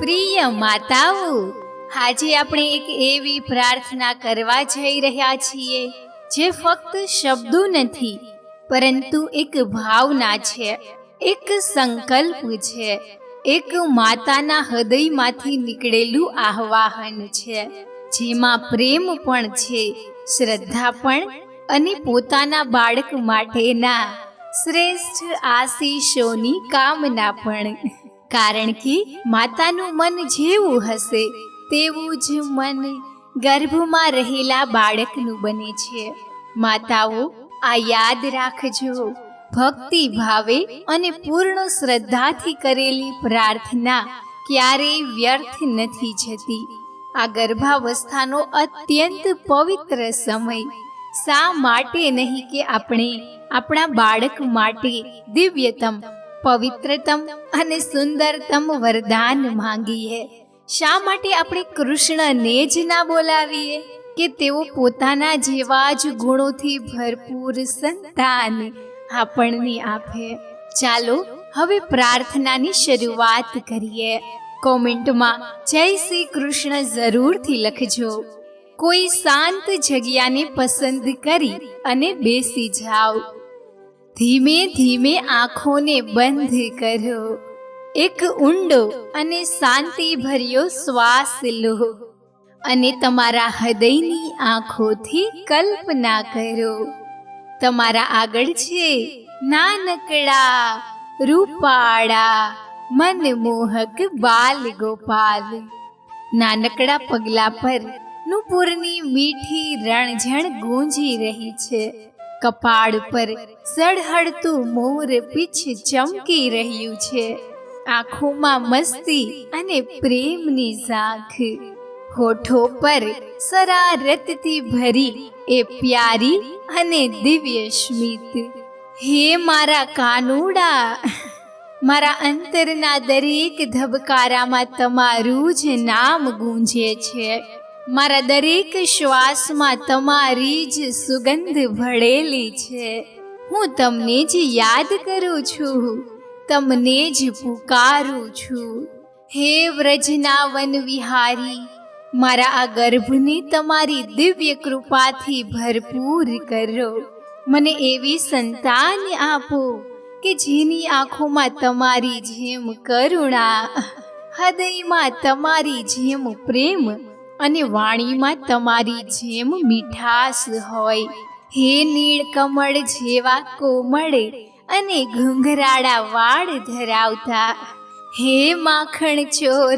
પ્રિય માતાઓ, આજે આપણે એક એવી પ્રાર્થના કરવા જઈ રહ્યા છીએ, જે ફક્ત શબ્દો નથી, પરંતુ એક ભાવના છે, એક સંકલ્પ છે, એક માતાના હૃદયમાંથી નીકળેલું આહ્વાહન છે, જેમાં પ્રેમ પણ છે, શ્રદ્ધા પણ અને પોતાના બાળક માટેના શ્રેષ્ઠ આશીષોની કામના પણ. કારણ કે માતાનું મન જેવું હશે, તેવું જ મન ગર્ભમાં રહેલા બાળકનું બને છે. માતાઓ, આ યાદ રાખજો. ભક્તિ ભાવે અને પૂર્ણ શ્રદ્ધાથી કરેલી પ્રાર્થના ક્યારેય વ્યર્થ નથી જતી. આ ગર્ભાવસ્થાનો અત્યંત પવિત્ર સમય. શા માટે નહીં કે આપણે આપણા બાળક માટે દિવ્યતમ પવિત્રતમ અને સુંદરતમ વરદાન માંગીએ. શા માટે આપણે કૃષ્ણને જ ના બોલાવીએ? કે તેઓ પોતાના જેવા જ ગુણોથી ભરપૂર સંતાન આપણને આપે. ચાલો હવે પ્રાર્થનાની શરૂઆત કરીએ. કોમેન્ટમાં જય શ્રી કૃષ્ણ જરૂરથી લખજો. કોઈ શાંત જગ્યાને પસંદ કરી અને બેસી જાઓ. ધીમે ધીમે આંખોને બંધ કરો. એક ઊંડો અને શાંતિભર્યો શ્વાસ લો અને તમારા હૃદયની આંખોથી કલ્પના કરો. તમારા આગળ છે નાનકડા રૂપાળા મનમોહક બાલ ગોપાલ નાનકડા પગલા પર નુપુરની મીઠી રણઝણ ગૂંજી રહી છે. કપાળ પર સળહળતું મોર પીછ ચમકી રહ્યું છે. આંખોમાં મસ્તી અને પ્રેમની ઝાંખ. હોઠો પર સરારતથી ભરી એ પ્યારી અને દિવ્ય સ્મિત. હે મારા કાનુડા, મારા અંતરના દરેક ધબકારામાં તમારું જ નામ ગૂંજે છે. મારા દરેક શ્વાસમાં તમારી જ સુગંધ ભળેલી છે. હું તમને જ યાદ કરું છું. તમને જ પુકારું છું. હે વ્રજના વન વિહારી, મારા આ ગર્ભને તમારી દિવ્ય કૃપાથી ભરપૂર કરો. મને એવી સંતાન આપો કે જેની આંખોમાં તમારી જેમ કરુણા, હૃદયમાં તમારી જેમ પ્રેમ અને વાણીમાં તમારી જેમ મીઠાશ હોય. હે નીળકમળ જેવા કોમળે અને ઘૂંઘરાળા વાળ ધરાવતા. હે માખણ ચોર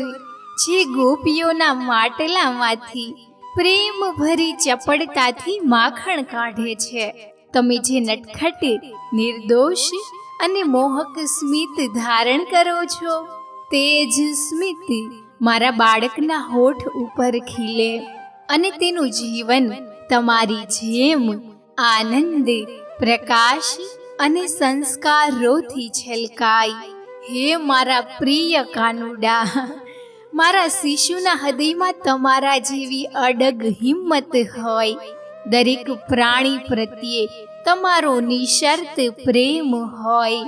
જે ગોપીઓના માટલામાંથી પ્રેમ ભરી ચપળતાથી માખણ કાઢે છે. તમે જે નટખટ નિર્દોષ અને મોહક સ્મિત ધારણ કરો છો, તે જ સ્મિત મારા બાળકના હોઠ ઉપર ખીલે અને તેનું જીવન તમારી જેમ આનંદ, પ્રકાશ અને સંસ્કારોથી છલકાય. હે મારા પ્રિય કાનુડા, મારા શિશુના હૃદયમાં તમારા જેવી અડગ હિંમત હોય. દરેક પ્રાણી પ્રત્યે તમારો નિશર્ત પ્રેમ હોય.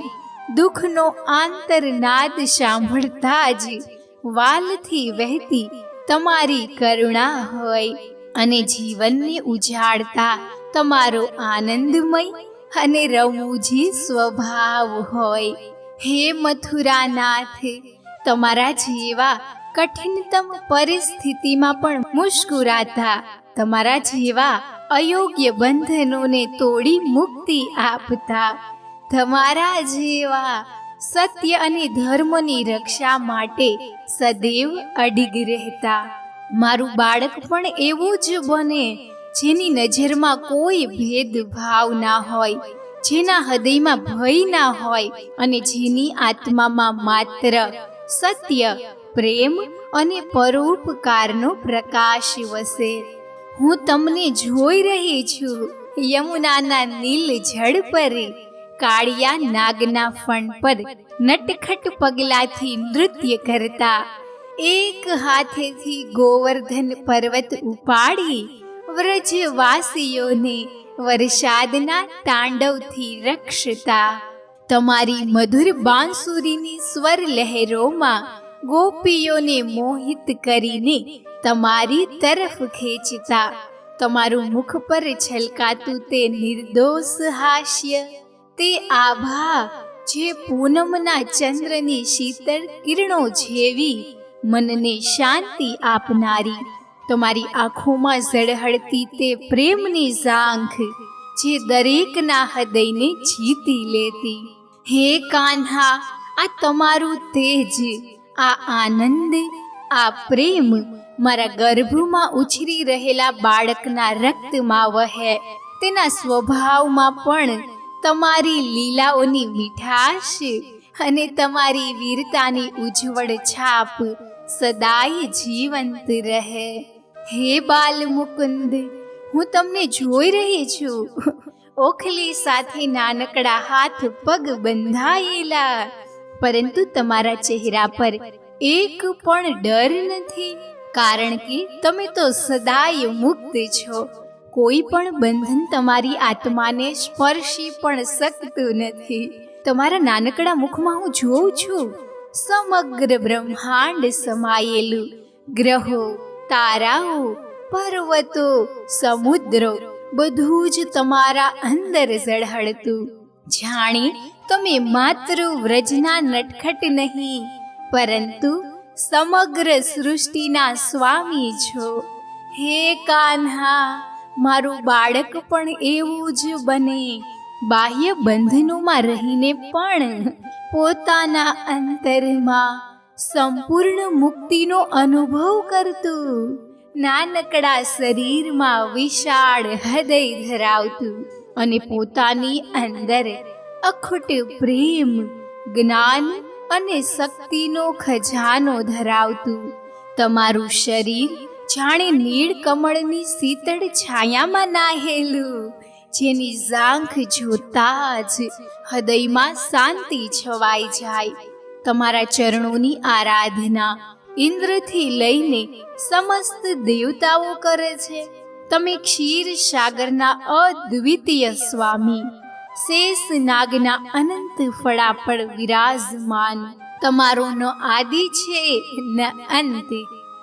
દુઃખનો આંતરનાદ સાંભળતા જ વાલથી વહેતી તમારી કરુણા હોય અને જીવનને ઉજાડતા તમારો આનંદમય અને રમૂજી સ્વભાવ હોય. હે મથુરાનાથ, તમારા જેવા કઠિનતમ પરિસ્થિતિમાં પણ મુસ્કુરાતા, તમારા જેવા અયોગ્ય બંધનોને તોડી મુક્તિ આપતા, તમારા જેવા સત્ય અને ધર્મની રક્ષા માટે સદૈવ અડીગ રહેતા. મારું બાળક પણ એવું જ બને, જેની નજરમાં કોઈ ભેદભાવ ના હોય, જેના હૃદયમાં ભય ના હોય અને જેની આત્મામાં માત્ર સત્ય, પ્રેમ અને પરોપકારનો પ્રકાશ વસે. હું તમને જોઈ રહી છું, યમુનાના નીલ જળ પર. કાળિયા નાગના ફણ પર નટખટ પગલાથી નૃત્ય કરતા. એક હાથેથી ગોવર્ધન પર્વત ઉપાડી વ્રજવાસીઓને વરસાદના તાંડવથી રક્ષતા. તમારી મધુર બાંસુરીની સ્વર લહેરોમાં ગોપીઓને મોહિત કરીને તમારી તરફ ખેંચતા. તમારું મુખ પર છલકાતું તે નિર્દોષ હાસ્ય તે આભા જે પૂનમના ચંદ્રની શીતળ કિરણો જેવી મનને શાંતિ આપનારી, તમારી આંખોમાં ઝળહળતી તે પ્રેમની ઝાંખ જે દરેકના હૃદયને જીતી લેતી. હે કાન્હા, આ તમારું તેજ, આ આનંદ, આ પ્રેમ મારા ગર્ભમાં ઉછરી રહેલા બાળકના રક્તમાં વહે, તેના સ્વભાવમાં પણ તમારી લીલાઓની મીઠાશ અને તમારી વીરતાની ઉજ્જવળ છાપ સદાય જીવંત રહે. હે બાલ મુકુંદ, હું તમને જોઈ રહી છું. ઓખલી સાથે નાનકડા હાથ પગ બંધાયેલા, પરંતુ તમારા ચહેરા પર એક પણ ડર નથી, કારણ કે તમે તો સદાય મુક્ત છો. કોઈ પણ બંધન તમારી આત્માને સ્પર્શી પણ શકતું નથી. તમારા નાનકડા મુખમાં હું જોઉં છું. સમગ્ર બ્રહ્માંડ સમાયેલું. ગ્રહો, તારાઓ, પર્વતો, સમુદ્રો બધું જ તમારા અંદર ઝળહળતું. જાણે તમે માત્ર વ્રજના નટખટ નહીં, પરંતુ સમગ્ર સૃષ્ટિના સ્વામી છો. હે કાન્હા! મારું બાળક પણ એવું જ બને. બાહ્ય બંધનોમાં રહીને પણ પોતાના અંતરમાં સંપૂર્ણ મુક્તિનો અનુભવ કરતું. નાનકડા શરીરમાં વિશાળ હૃદય ધરાવતું અને પોતાની અંદર અખૂટ પ્રેમ, જ્ઞાન અને શક્તિનો ખજાનો ધરાવતું. તમારું શરીર જાણે નીળ કમળની શીતળ છાયામાં નાહેલું, જેની ઝાંખ જોતા જ હૃદયમાં શાંતિ છવાઈ જાય. તમારા ચરણોની આરાધના ઇન્દ્રથી લઈને સમસ્ત દેવતાઓ કરે છે. તમે ક્ષીર સાગરના અદ્વિતીય સ્વામી, શેષ નાગના અનંત ફળા પર વિરાજમાન. તમારો ન આદિ છે ન અંત.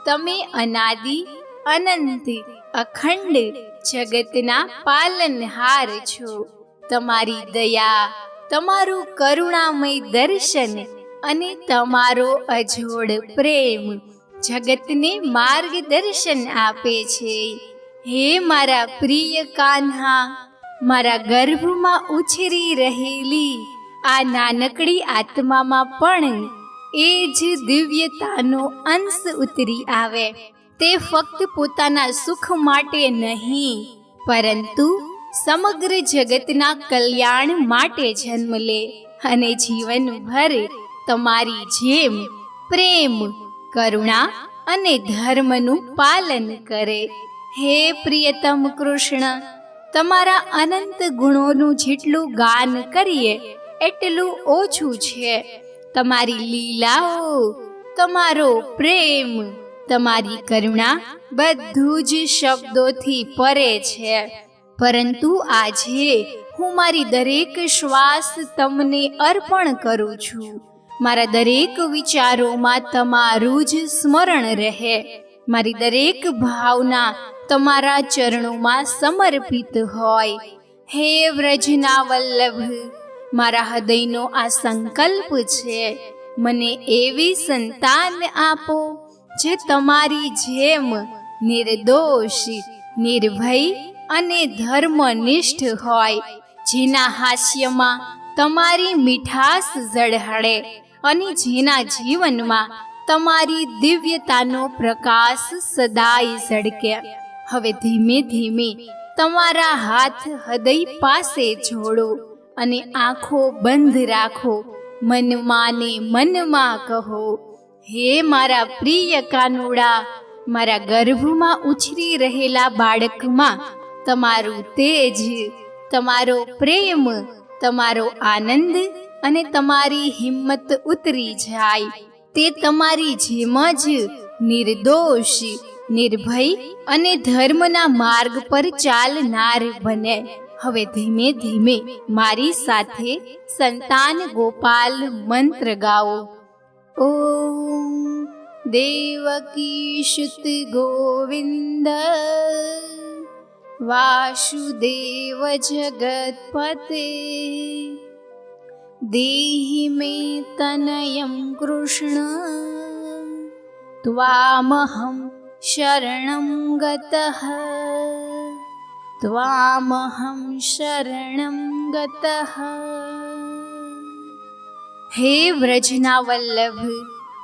તમે અનાદિ, અનંત, અખંડ જગતના પાલનહાર છો. તમારી દયા, તમારું કરુણામય દર્શન અને તમારો અજોડ પ્રેમ જગતને માર્ગદર્શન આપે છે. હે મારા પ્રિય કાન્હા, મારા ગર્ભમાં ઉછરી રહેલી આ નાનકડી આત્મામાં પણ એ જ દિવ્યતાનો અંશ ઉતરી આવે. તે ફક્ત પોતાના સુખ માટે નહીં, પરંતુ સમગ્ર જગતના કલ્યાણ માટે જન્મ લે અને જીવનભર તમારી જેમ પ્રેમ, કરુણા અને ધર્મનું પાલન કરે. હે પ્રિયતમ કૃષ્ણ, તમારા અનંત ગુણોનું જેટલું ગાન કરીએ, એટલું ઓછું છે. તમારી લીલાઓ, તમારો પ્રેમ, તમારી કરુણા બધું જ શબ્દોથી પરે છે. પરંતુ આજે હું મારી દરેક શ્વાસ તમને અર્પણ કરું છું. મારા દરેક વિચારોમાં તમારું જ સ્મરણ રહે. મારી દરેક ભાવના તમારા ચરણોમાં સમર્પિત હોય. હે વ્રજના વલ્લભ મારા હૃદયનો આ સંકલ્પ છે. મને એવી સંતાન આપો જે તમારી જેમ નિર્દોષ, નિર્ભય અને ધર્મનિષ્ઠ હોય, જેના હાસ્યમાં તમારી મીઠાશ ઝળહળે અને જેના જીવનમાં તમારી દિવ્યતાનો પ્રકાશ સદાય ઝળકે. હવે ધીમે ધીમે તમારા હાથ હૃદય પાસે જોડો. અને આંખો બંધ રાખો. મનમાં ને મનમાં કહો, હે મારા પ્રિય કાનુડા, મારા ગર્ભમાં ઉછરી રહેલા બાળકમાં તમારું તેજ, તમારો પ્રેમ, તમારો આનંદ અને તમારી હિંમત ઉતરી જાય. તે તમારી જેમ જ નિર્દોષ, નિર્ભય અને ધર્મના માર્ગ પર ચાલનાર બને. હવે ધીમે ધીમે મારી સાથે સંતાન ગોપાલ મંત્ર ગાઓ ॐ देवकीशुत गोविन्द वासुदेव जगत्पते देहि मे तनयं कृष्ण त्वामहं शरणं गतः त्वामहं शरणं गतः હે વ્રજના વલ્લભ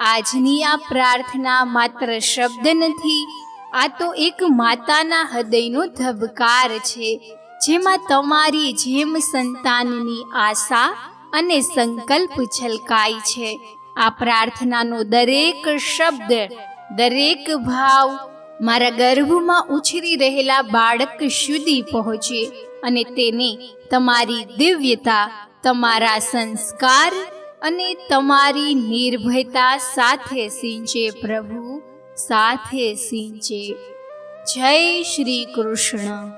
આજની આ પ્રાર્થના માત્ર શબ્દ નથી આ તો એક માતાના હૃદયનો ધબકાર છે જેમાં તમારી જેમ સંતાનની આશા અને સંકલ્પ છલકાય છે આ પ્રાર્થનાનો દરેક શબ્દ દરેક ભાવ મારા ગર્ભમાં ઉછરી રહેલા બાળક સુધી પહોંચે અને તેને તમારી દિવ્યતા, તમારા સંસ્કાર અને તમારી નિર્ભયતા સાથે સિંચે પ્રભુ, સાથે સિંચે. જય શ્રી કૃષ્ણ.